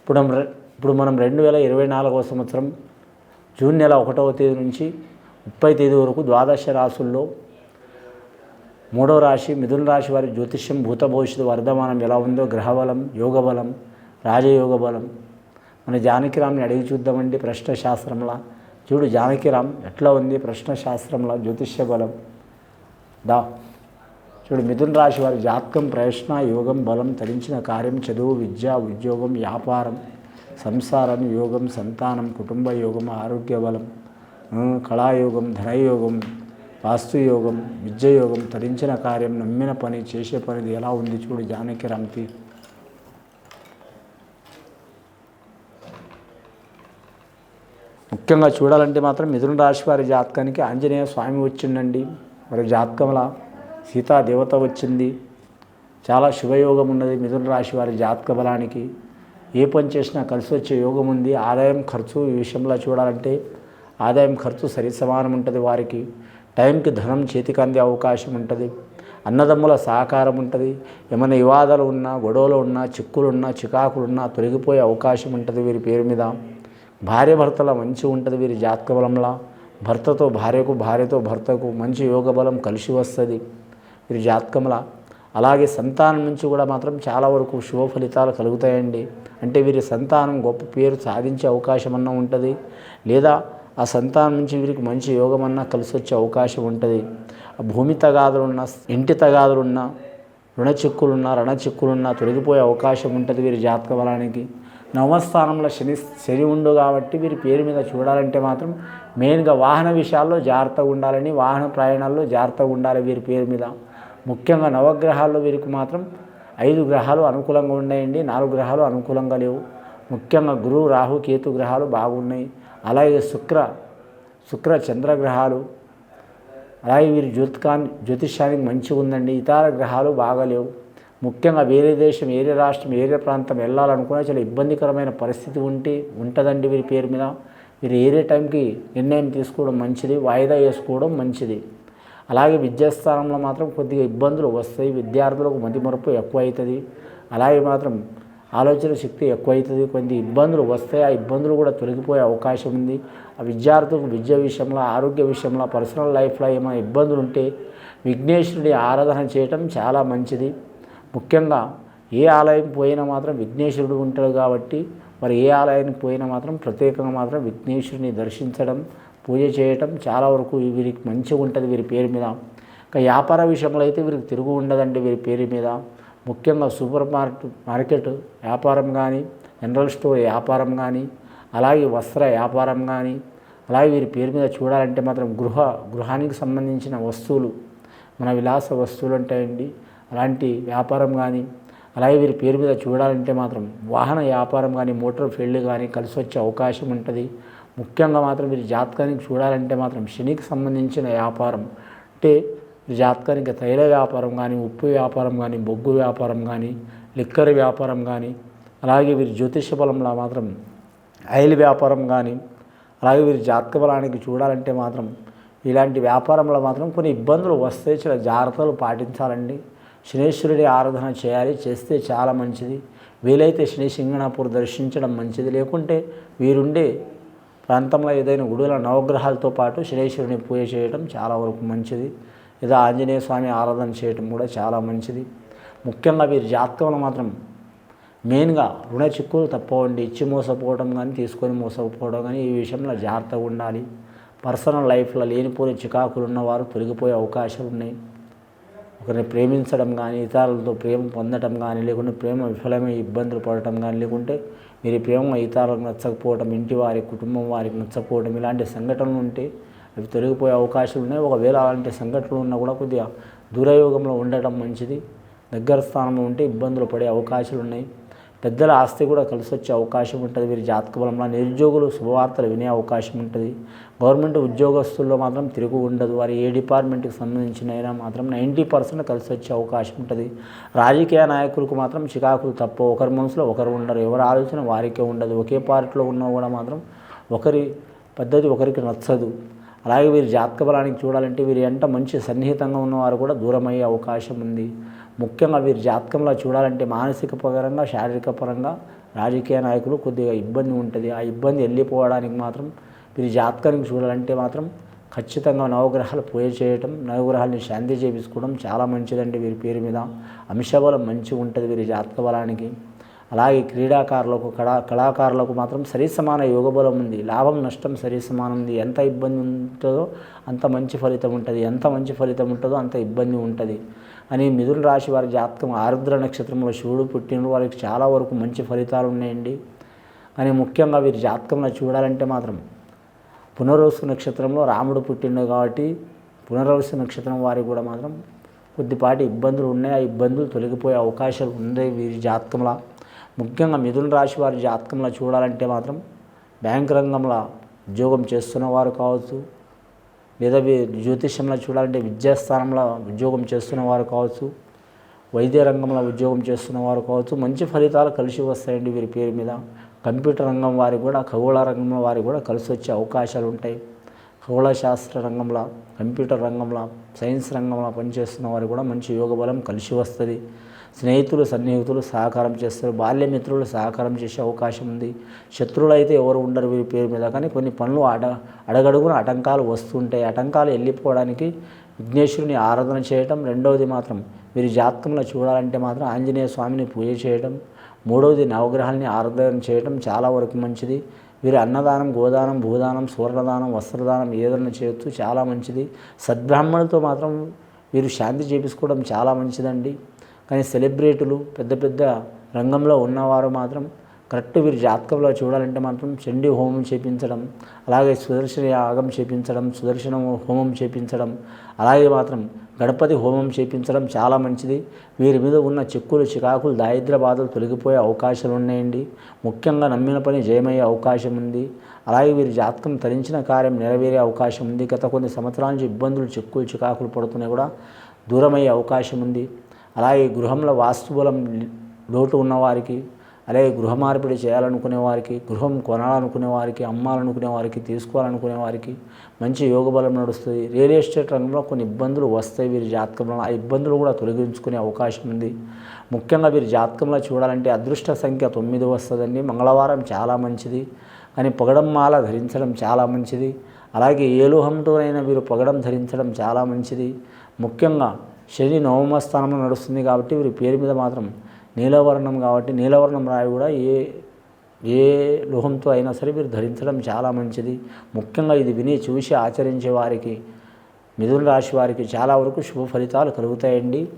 ఇప్పుడు ఇప్పుడు మనం రెండు వేల ఇరవై నాలుగవ సంవత్సరం జూన్ నెల ఒకటవ తేదీ నుంచి ముప్పై తేదీ వరకు ద్వాదశ రాసుల్లో మూడవ రాశి మిథున రాశి వారి జ్యోతిష్యం భూత భవిష్యత్తు వర్ధమానం ఎలా ఉందో గ్రహబలం యోగబలం రాజయోగ బలం. మన జానకిరామ్ని అడిగి చూద్దామండి ప్రశ్న శాస్త్రంలా చూడు జానకిరామ్ ఎట్లా ఉంది ప్రశ్న శాస్త్రంలా జ్యోతిష్య బలం. దా. చూడు మిథున రాశి వారి జాతకం ప్రయత్న యోగం బలం తరించిన కార్యం చదువు విద్య ఉద్యోగం వ్యాపారం సంసారం యోగం సంతానం కుటుంబ యోగం ఆరోగ్య బలం కళాయోగం ధనయోగం వాస్తుయోగం విద్యయోగం తరించిన కార్యం నమ్మిన పని చేసే పనిది ఎలా ఉంది చూడు జానకి రామ్కి. ముఖ్యంగా చూడాలంటే మాత్రం మిథున రాశి వారి జాతకానికి ఆంజనేయ స్వామి వచ్చిండండి. వారి జాతకంలా సీతా దేవత వచ్చింది. చాలా శుభయోగం ఉన్నది మిథున రాశి వారి జాతక బలానికి. ఏ పని చేసినా కలిసి వచ్చే యోగం ఉంది. ఆదాయం ఖర్చు ఈ విషయంలో చూడాలంటే ఆదాయం ఖర్చు సరి సమానం ఉంటుంది వారికి. టైంకి ధనం చేతికి అందే అవకాశం ఉంటుంది. అన్నదమ్ముల సహకారం ఉంటుంది. ఏమైనా వివాదాలు ఉన్నా గొడవలు ఉన్నా చిక్కులు ఉన్నా చికాకులు ఉన్నా తొలగిపోయే అవకాశం ఉంటుంది వీరి పేరు మీద. భార్య భర్తల మంచి ఉంటుంది వీరి జాతక బలంలా. భర్తతో భార్యకు భార్యతో భర్తకు మంచి యోగ బలం కలిసి వస్తుంది. వీరి జాతకముల? అలాగే సంతానం నుంచి కూడా మాత్రం చాలా వరకు శుభ ఫలితాలు కలుగుతాయండి. అంటే వీరి సంతానం గొప్ప పేరు సాధించే అవకాశం అన్నా ఉంటుంది. లేదా ఆ సంతానం నుంచి వీరికి మంచి యోగం అన్నా కలిసి వచ్చే అవకాశం ఉంటుంది. ఆ భూమి తగాదులున్నా ఇంటి తగాదులున్నా రుణ చిక్కులున్నా రణ చిక్కులున్నా తొలగిపోయే అవకాశం ఉంటుంది వీరి జాతక బలానికి నవస్థానంలో శని శని ఉండు కాబట్టి వీరి పేరు మీద చూడాలంటే మాత్రం మెయిన్గా వాహన విషయాల్లో జాగ్రత్తగా ఉండాలని వాహన ప్రయాణాల్లో జాగ్రత్తగా ఉండాలి వీరి పేరు మీద. ముఖ్యంగా నవగ్రహాల్లో వీరికి మాత్రం ఐదు గ్రహాలు అనుకూలంగా ఉన్నాయండి నాలుగు గ్రహాలు అనుకూలంగా లేవు. ముఖ్యంగా గురువు రాహు కేతు గ్రహాలు బాగున్నాయి. అలాగే శుక్ర శుక్ర చంద్ర గ్రహాలు అలాగే వీరి జ్యోతికాన్ జ్యోతిష్యానికి మంచిగా ఉందండి. ఇతర గ్రహాలు బాగాలేవు ముఖ్యంగా వేరే దేశం వేరే రాష్ట్రం వేరే ప్రాంతం వెళ్ళాలనుకున్నా చాలా ఇబ్బందికరమైన పరిస్థితి ఉంటే ఉంటుందండి వీరి పేరు మీద. వీరు ఏరే టైంకి నిర్ణయం తీసుకోవడం మంచిది వాయిదా వేసుకోవడం మంచిది. అలాగే విద్యాస్థానంలో మాత్రం కొద్దిగా ఇబ్బందులు వస్తాయి. విద్యార్థులకు మతిమరుపు ఎక్కువ అవుతుంది అలాగే మాత్రం ఆలోచన శక్తి ఎక్కువ అవుతుంది కొన్ని ఇబ్బందులు వస్తాయి. ఆ ఇబ్బందులు కూడా తొలగిపోయే అవకాశం ఉంది. ఆ విద్యార్థులకు విద్య విషయంలో ఆరోగ్య విషయంలో పర్సనల్ లైఫ్లో ఏమైనా ఇబ్బందులు ఉంటే విఘ్నేశ్వరుడి ఆరాధన చేయటం చాలా మంచిది. ముఖ్యంగా ఏ ఆలయం పోయినా మాత్రం విఘ్నేశ్వరుడు ఉంటాడు కాబట్టి మరి ఏ ఆలయానికి పోయినా మాత్రం ప్రత్యేకంగా మాత్రం విఘ్నేశ్వరుని దర్శించడం పూజ చేయటం చాలా వరకు వీరికి మంచిగా ఉంటుంది వీరి పేరు మీద. ఇంకా వ్యాపార విషయంలో అయితే వీరికి తిరుగు ఉండదండి వీరి పేరు మీద. ముఖ్యంగా సూపర్ మార్కెట్ మార్కెట్ వ్యాపారం కానీ జనరల్ స్టోర్ వ్యాపారం కానీ అలాగే వస్త్ర వ్యాపారం కానీ అలాగే వీరి పేరు మీద చూడాలంటే మాత్రం గృహ గృహానికి సంబంధించిన వస్తువులు మన విలాస వస్తువులు ఉంటాయండి. అలాంటి వ్యాపారం కానీ అలాగే వీరి పేరు మీద చూడాలంటే మాత్రం వాహన వ్యాపారం కానీ మోటార్ ఫీల్డ్ కానీ కలిసి వచ్చే అవకాశం ఉంటుంది. ముఖ్యంగా మాత్రం వీరి జాతకానికి చూడాలంటే మాత్రం శనికి సంబంధించిన వ్యాపారం అంటే జాతకానికి తైల వ్యాపారం కానీ ఉప్పు వ్యాపారం కానీ బొగ్గు వ్యాపారం కానీ లిక్కర్ వ్యాపారం కానీ అలాగే వీరి జ్యోతిష బలంలో మాత్రం ఆయిల్ వ్యాపారం కానీ అలాగే వీరి జాతక బలానికి చూడాలంటే మాత్రం ఇలాంటి వ్యాపారంలో మాత్రం కొన్ని ఇబ్బందులు వస్తే చాలా జాగ్రత్తలు పాటించాలండి. శనేశ్వరుడి ఆరాధన చేయాలి చేస్తే చాలా మంచిది. వీలైతే శని సింగణాపూర్ దర్శించడం మంచిది. లేకుంటే వీరుండే ప్రాంతంలో ఏదైనా గుడుల నవగ్రహాలతో పాటు శనేశ్వరుని పూజ చేయడం చాలా వరకు మంచిది. లేదా ఆంజనేయ స్వామి ఆరాధన చేయడం కూడా చాలా మంచిది. ముఖ్యంగా వీరి జాతకంలో మాత్రం మెయిన్గా రుణ చిక్కులు తప్పవండి. ఇచ్చి మోసపోవడం కానీ తీసుకొని మోసపోవడం కానీ ఈ విషయంలో జాగ్రత్తగా ఉండాలి. పర్సనల్ లైఫ్లో లేనిపోని చికాకులు ఉన్నవారు తొలగిపోయే అవకాశాలు ఉన్నాయి. ఒకరిని ప్రేమించడం కానీ ఇతరులతో ప్రేమ పొందడం కానీ లేకుంటే ప్రేమ విఫలమై ఇబ్బందులు పడటం కానీ లేకుంటే మీరు ప్రేమ ఇతరులకు నచ్చకపోవడం ఇంటి వారి కుటుంబం వారికి నచ్చకపోవడం ఇలాంటి సంఘటనలు ఉంటే అవి తొలగిపోయే అవకాశాలు ఉన్నాయి. ఒకవేళ అలాంటి సంఘటనలు ఉన్నా కూడా కొద్దిగా దూరయోగంలో ఉండటం మంచిది. దగ్గర స్థానంలో ఉంటే ఇబ్బందులు పడే అవకాశాలు ఉన్నాయి. పెద్దల ఆస్తి కూడా కలిసి వచ్చే అవకాశం ఉంటుంది. వీరి జాతక బలంలో నిరుద్యోగులు శుభవార్తలు వినే అవకాశం ఉంటుంది. గవర్నమెంట్ ఉద్యోగస్తుల్లో మాత్రం తిరుగు ఉండదు. వారి ఏ డిపార్ట్మెంట్కి సంబంధించిన అయినా మాత్రం నైంటీ పర్సెంట్ కలిసి వచ్చే అవకాశం ఉంటుంది. రాజకీయ నాయకులకు మాత్రం చికాకులు తప్ప ఒకరి మనసులో ఒకరు ఉండరు. ఎవరి ఆలోచన వారికే ఉండదు. ఒకే పార్టీలో ఉన్నా కూడా మాత్రం ఒకరి పద్ధతి ఒకరికి నచ్చదు. అలాగే వీరి జాతక బలానికి చూడాలంటే వీరి ఎంట మంచి సన్నిహితంగా ఉన్నవారు కూడా దూరమయ్యే అవకాశం ఉంది. ముఖ్యంగా వీరి జాతకంలో చూడాలంటే మానసిక పరంగా శారీరక పరంగా రాజకీయ నాయకులు కొద్దిగా ఇబ్బంది ఉంటుంది. ఆ ఇబ్బంది వెళ్ళిపోవడానికి మాత్రం వీరి జాతకానికి చూడాలంటే మాత్రం ఖచ్చితంగా నవగ్రహాలు పూజ చేయటం నవగ్రహాలని శాంతి చేపించుకోవడం చాలా మంచిదండి వీరి పేరు మీద. అంశబలం మంచిగా ఉంటుంది వీరి జాతక బలానికి. అలాగే క్రీడాకారులకు కళా కళాకారులకు మాత్రం సరి సమాన యోగ బలం ఉంది. లాభం నష్టం సరి సమానం ఉంది. ఎంత ఇబ్బంది ఉంటుందో అంత మంచి ఫలితం ఉంటుంది. ఎంత మంచి ఫలితం ఉంటుందో అంత ఇబ్బంది ఉంటుంది. అని మిథున రాశి వారి జాతకం ఆరుద్ర నక్షత్రంలో శివుడు పుట్టిన వారికి చాలా వరకు మంచి ఫలితాలు ఉన్నాయండి. అని ముఖ్యంగా వీరి జాతకంలో చూడాలంటే మాత్రం పునర్వసు నక్షత్రంలో రాముడు పుట్టిండు కాబట్టి పునర్వసు నక్షత్రం వారికి కూడా మాత్రం కొద్దిపాటి ఇబ్బందులు ఉన్నాయి. ఆ ఇబ్బందులు తొలగిపోయే అవకాశాలు ఉన్నాయి వీరి జాతకంలో. ముఖ్యంగా మిథున రాశి వారి జాతకంలో చూడాలంటే మాత్రం బ్యాంక్ రంగంలో ఉద్యోగం చేస్తున్న వారు కావచ్చు లేదా జ్యోతిష్యంలో చూడాలంటే విద్యాస్థానంలో ఉద్యోగం చేస్తున్న వారు కావచ్చు వైద్య రంగంలో ఉద్యోగం చేస్తున్న వారు కావచ్చు మంచి ఫలితాలు కలిసి వస్తాయండి వీరి పేరు మీద. కంప్యూటర్ రంగం వారికి కూడా ఖగోళ రంగంలో వారికి కూడా కలిసి వచ్చే అవకాశాలు ఉంటాయి. ఖగోళశాస్త్ర రంగంలో కంప్యూటర్ రంగంలో సైన్స్ రంగంలో పనిచేస్తున్న వారు కూడా మంచి యోగ బలం కలిసి వస్తుంది. స్నేహితులు సన్నిహితులు సహకారం చేస్తారు. బాల్యమిత్రులు సహకారం చేసే అవకాశం ఉంది. శత్రువులు అయితే ఎవరు ఉండరు వీరి పేరు మీద. కానీ కొన్ని పనులు అడ అడగడుగున ఆటంకాలు వస్తుంటాయి. ఆటంకాలు వెళ్ళిపోవడానికి విఘ్నేశ్వరుని ఆరాధన చేయటం. రెండవది మాత్రం వీరి జాతకంలో చూడాలంటే మాత్రం ఆంజనేయ స్వామిని పూజ చేయటం. మూడవది నవగ్రహాలని ఆరాధన చేయటం చాలా వరకు మంచిది. వీరు అన్నదానం గోదానం భూదానం సూర్యదానం వస్త్రదానం ఏదైనా చేయొచ్చు చాలా మంచిది. సద్బ్రాహ్మణులతో మాత్రం వీరు శాంతి చేపించుకోవడం చాలా మంచిదండి. కానీ సెలబ్రిటీలు పెద్ద పెద్ద రంగంలో ఉన్నవారు మాత్రం కరెక్ట్ వీరి జాతకంలో చూడాలంటే మాత్రం చండీ హోమం చేపించడం అలాగే సుదర్శన యాగం చేపించడం సుదర్శన హోమం చేపించడం అలాగే మాత్రం గణపతి హోమం చేపించడం చాలా మంచిది. వీరి మీద ఉన్న చిక్కులు చికాకులు దారిద్ర బాధలు తొలగిపోయే అవకాశాలు ఉన్నాయండి. ముఖ్యంగా నమ్మిన పని జయమయ్యే అవకాశం ఉంది. అలాగే వీరి జాతకం తరించిన కార్యం నెరవేరే అవకాశం ఉంది. గత కొన్ని సంవత్సరాల నుంచి ఇబ్బందులు చిక్కులు చికాకులు పడుతున్నాయి కూడా దూరమయ్యే అవకాశం ఉంది. అలాగే గృహంలో వాస్తుబలం లోటు ఉన్నవారికి అలాగే గృహ మార్పిడి చేయాలనుకునే వారికి గృహం కొనాలనుకునే వారికి అమ్మాలనుకునే వారికి తీసుకోవాలనుకునే వారికి మంచి యోగ బలం నడుస్తుంది. రియల్ ఎస్టేట్ రంగంలో కొన్ని ఇబ్బందులు వస్తాయి వీరి జాతకంలో. ఆ ఇబ్బందులు కూడా తొలగించుకునే అవకాశం ఉంది. ముఖ్యంగా వీరి జాతకంలో చూడాలంటే అదృష్ట సంఖ్య తొమ్మిది వస్తుందండి. మంగళవారం చాలా మంచిది. కానీ పగడం మాల ధరించడం చాలా మంచిది. అలాగే ఏలుహంతోనైనా వీరు పగడం ధరించడం చాలా మంచిది. ముఖ్యంగా శని నవమ స్థానంలో నడుస్తుంది కాబట్టి వీరి పేరు మీద మాత్రం నీలవర్ణం కాబట్టి నీలవర్ణం రాయి కూడా ఏ ఏ లోహంతో అయినా సరే మీరు ధరించడం చాలా మంచిది. ముఖ్యంగా ఇది విని చూసి ఆచరించే వారికి మిథున రాశి వారికి చాలా వరకు శుభ ఫలితాలు కలుగుతాయండి.